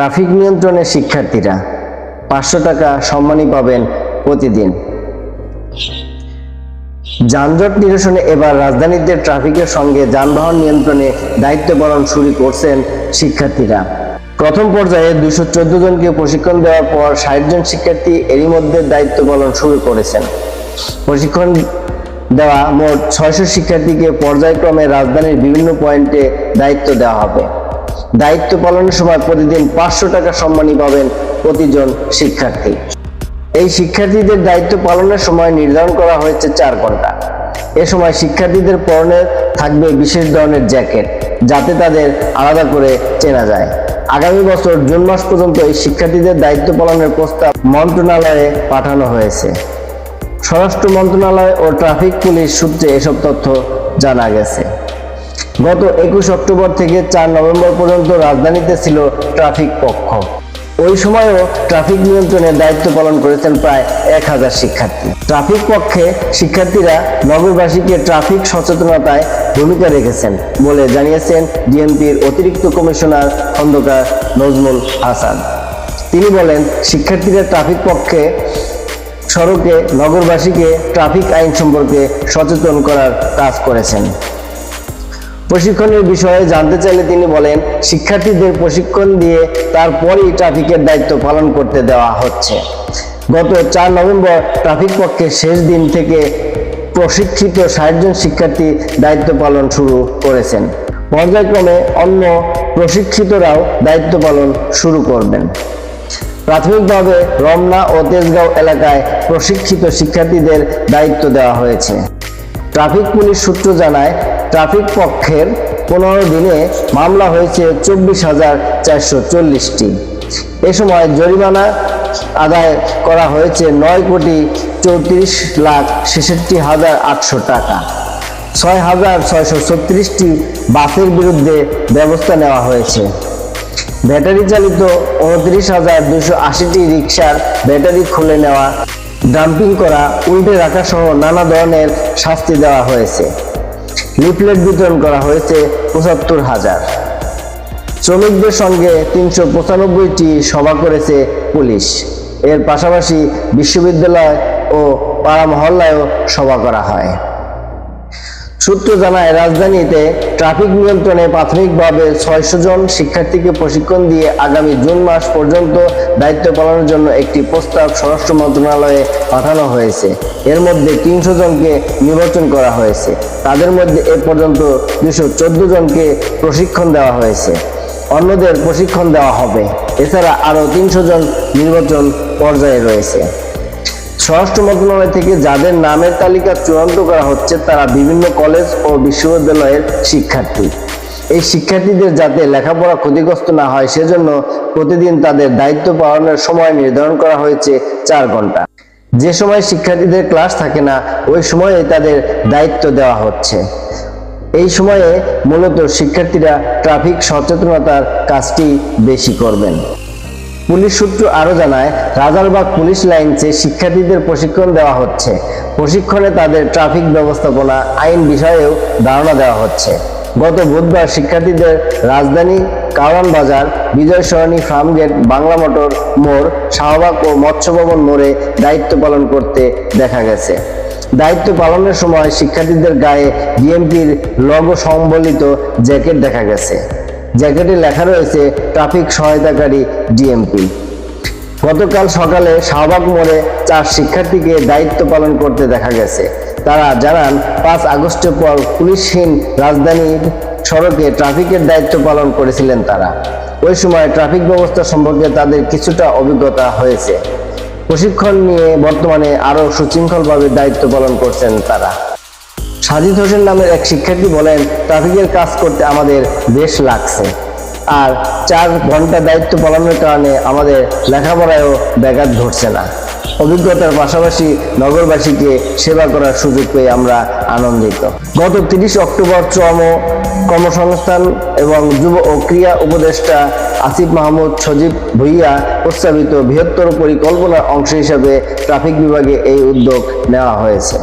Traffic নিয়ন্ত্রণে শিক্ষার্থীরা পাঁচশো টাকা সম্মানী পাবেন প্রতিদিন। যানজট নিরসনে এবার রাজধানীতে ট্রাফিকের সঙ্গে যানবাহন নিয়ন্ত্রণে দায়িত্ব পালন শুরু করছেন শিক্ষার্থীরা। প্রথম পর্যায়ে দুশো চোদ্দ জনকে প্রশিক্ষণ দেওয়ার পর ষাট জন শিক্ষার্থী এরই মধ্যে দায়িত্ব পালন শুরু করেছেন। প্রশিক্ষণ দেওয়া মোট ছয়শো শিক্ষার্থীকে পর্যায়ক্রমে রাজধানীর বিভিন্ন পয়েন্টে দায়িত্ব দেওয়া হবে। দায়িত্ব পালনের সময় প্রতিদিন পাঁচশো টাকা সম্মানী পাবেন প্রতিজন শিক্ষার্থী। এই শিক্ষার্থীদের দায়িত্ব পালনের সময় নির্ধারণ করা হয়েছে চার ঘণ্টা। এ সময় শিক্ষার্থীদের পরনে থাকবে বিশেষ ধরনের জ্যাকেট, যাতে তাদের আলাদা করে চেনা যায়। আগামী বছর জুন মাস পর্যন্ত এই শিক্ষার্থীদের দায়িত্ব পালনের প্রস্তাব মন্ত্রণালয়ে পাঠানো হয়েছে। স্বরাষ্ট্র মন্ত্রণালয় ও ট্রাফিক পুলিশ সূত্রে এসব তথ্য জানা গেছে। গত একুশ অক্টোবর থেকে চার নভেম্বর পর্যন্ত রাজধানীতে ছিল ট্রাফিক পক্ষ ওই সময়ও ট্রাফিক নিয়ন্ত্রণের দায়িত্ব পালন করেছেন প্রায় এক হাজার শিক্ষার্থী। ট্রাফিক পক্ষে শিক্ষার্থীরা নগরবাসীকে ট্রাফিক সচেতনতায় ভূমিকা রেখেছেন বলে জানিয়েছেন ডিএমপির অতিরিক্ত কমিশনার খন্দকার নজমুল হাসান। তিনি বলেন, শিক্ষার্থীরা ট্রাফিক পক্ষে সড়কে নগরবাসীকে ট্রাফিক আইন সম্পর্কে সচেতন করার কাজ করেছেন। প্রশিক্ষণের বিষয়ে জানতে চাইলে তিনি বলেন, শিক্ষার্থীদের প্রশিক্ষণ দিয়ে তারপরই ট্রাফিকের দায়িত্ব পালন করতে দেওয়া হচ্ছে। গত চার নভেম্বর ট্রাফিক পক্ষে শেষ দিন থেকে প্রশিক্ষিত ষাট জন শিক্ষার্থী দায়িত্ব পালন শুরু করেছেন। পর্যায়ক্রমে অন্য প্রশিক্ষিতরাও দায়িত্ব পালন শুরু করবেন। প্রাথমিকভাবে রমনা ও তেজগাঁও এলাকায় প্রশিক্ষিত শিক্ষার্থীদের দায়িত্ব দেওয়া হয়েছে। ট্রাফিক পুলিশ সূত্র জানায় ট্রাফিক পক্ষের পনেরো দিনে মামলা হয়েছে চব্বিশ হাজার চারশো চল্লিশটি। এ সময় জরিমানা আদায় করা হয়েছে নয় কোটি চৌত্রিশ লাখ ছেষট্টি হাজার আটশো টাকা। ছয় হাজার ছয়শো ছত্রিশটি বাসের বিরুদ্ধে ব্যবস্থা নেওয়া হয়েছে। ব্যাটারি চালিত উনত্রিশ হাজার দুশো আশিটি রিক্সার ব্যাটারি খুলে নেওয়া, ডাম্পিং করা, উল্টে রাখা সহ নানা ধরনের শাস্তি দেওয়া হয়েছে। লিফলেট বিতরণ করা হয়েছে পঁচাত্তর হাজার। শ্রমিকদের সঙ্গে তিনশো পঁচানব্বইটি সভা করেছে পুলিশ। এর পাশাপাশি বিশ্ববিদ্যালয় ও পাড়া মহল্লায়ও সভা করা হয়। সূত্র জানায় রাজধানীতে ট্রাফিক নিয়ন্ত্রণে প্রাথমিকভাবে ছয়শো জন শিক্ষার্থীকে প্রশিক্ষণ দিয়ে আগামী জুন মাস পর্যন্ত দায়িত্ব পালনের জন্য একটি প্রস্তাব স্বরাষ্ট্র মন্ত্রণালয়ে পাঠানো হয়েছে। এর মধ্যে তিনশো জনকে নির্বাচন করা হয়েছে। তাদের মধ্যে এ পর্যন্ত দুশো চোদ্দ জনকে প্রশিক্ষণ দেওয়া হয়েছে। অন্যদের প্রশিক্ষণ দেওয়া হবে। এছাড়া আরও তিনশো জন নির্বাচন পর্যায়ে রয়েছে। স্বরাষ্ট্র মন্ত্রণালয় থেকে যাদের নামের তালিকা চূড়ান্ত করা হচ্ছে, তারা বিভিন্ন কলেজ ও বিশ্ববিদ্যালয়ের শিক্ষার্থী। এই শিক্ষার্থীদের যাতে লেখাপড়া ক্ষতিগ্রস্ত না হয়, সেজন্য প্রতিদিন তাদের দায়িত্ব পালনের সময় নির্ধারণ করা হয়েছে চার ঘণ্টা। যে সময় শিক্ষার্থীদের ক্লাস থাকে না, ওই সময়ে তাদের দায়িত্ব দেওয়া হচ্ছে। এই সময়ে মূলত শিক্ষার্থীরা ট্রাফিক সচেতনতার কাজটি বেশি করবেন। পুলিশ সূত্র আরও জানায়, রাজারবাগ পুলিশ লাইনসে শিক্ষার্থীদের প্রশিক্ষণ দেওয়া হচ্ছে। প্রশিক্ষণে তাদের ট্রাফিক ব্যবস্থাপনা, আইন বিষয়েও ধারণা দেওয়া হচ্ছে। গত বুধবার শিক্ষার্থীদের রাজধানী কারওয়ান বাজার বিজয় সরণি ফার্মগেট, বাংলা মোটর মোড়, শাহবাগ ও মৎস্য ভবন মোড়ে দায়িত্ব পালন করতে দেখা গেছে। দায়িত্ব পালনের সময় শিক্ষার্থীদের গায়ে বিএনপির লগো সম্বলিত জ্যাকেট দেখা গেছে। জ্যাকেটে লেখা রয়েছে, ট্রাফিক সহায়তাকারী ডিএমপি। গতকাল সকালে শাহবাগ মোড়ে চার শিক্ষার্থীকে দায়িত্ব পালন করতে দেখা গেছে। তারা জানান, পাঁচ আগস্টের পর পুলিশহীন রাজধানীর সড়কে ট্রাফিকের দায়িত্ব পালন করেছিলেন তারা। ওই সময় ট্রাফিক ব্যবস্থা সম্পর্কে তাদের কিছুটা অভিজ্ঞতা হয়েছে। প্রশিক্ষণ নিয়ে বর্তমানে আরও সুশৃঙ্খলভাবে দায়িত্ব পালন করছেন তারা। সাজিদ হোসেন নামের এক শিক্ষার্থী বলেন, ট্রাফিকের কাজ করতে আমাদের বেশ লাগছে। আর চার ঘণ্টা দায়িত্ব পালনের কারণে আমাদের লেখাপড়ায়ও ব্যাঘাত ঘটছে না। অভিজ্ঞতার পাশাপাশি নগরবাসীকে সেবা করার সুযোগ পেয়ে আমরা আনন্দিত। গত তিরিশ অক্টোবর চম কর্মসংস্থান এবং যুব ও ক্রিয়া উপদেষ্টা আসিফ মাহমুদ সজীব ভুইয়া প্রস্তাবিত বৃহত্তর পরিকল্পনার অংশ হিসাবে ট্রাফিক বিভাগে এই উদ্যোগ নেওয়া হয়েছে।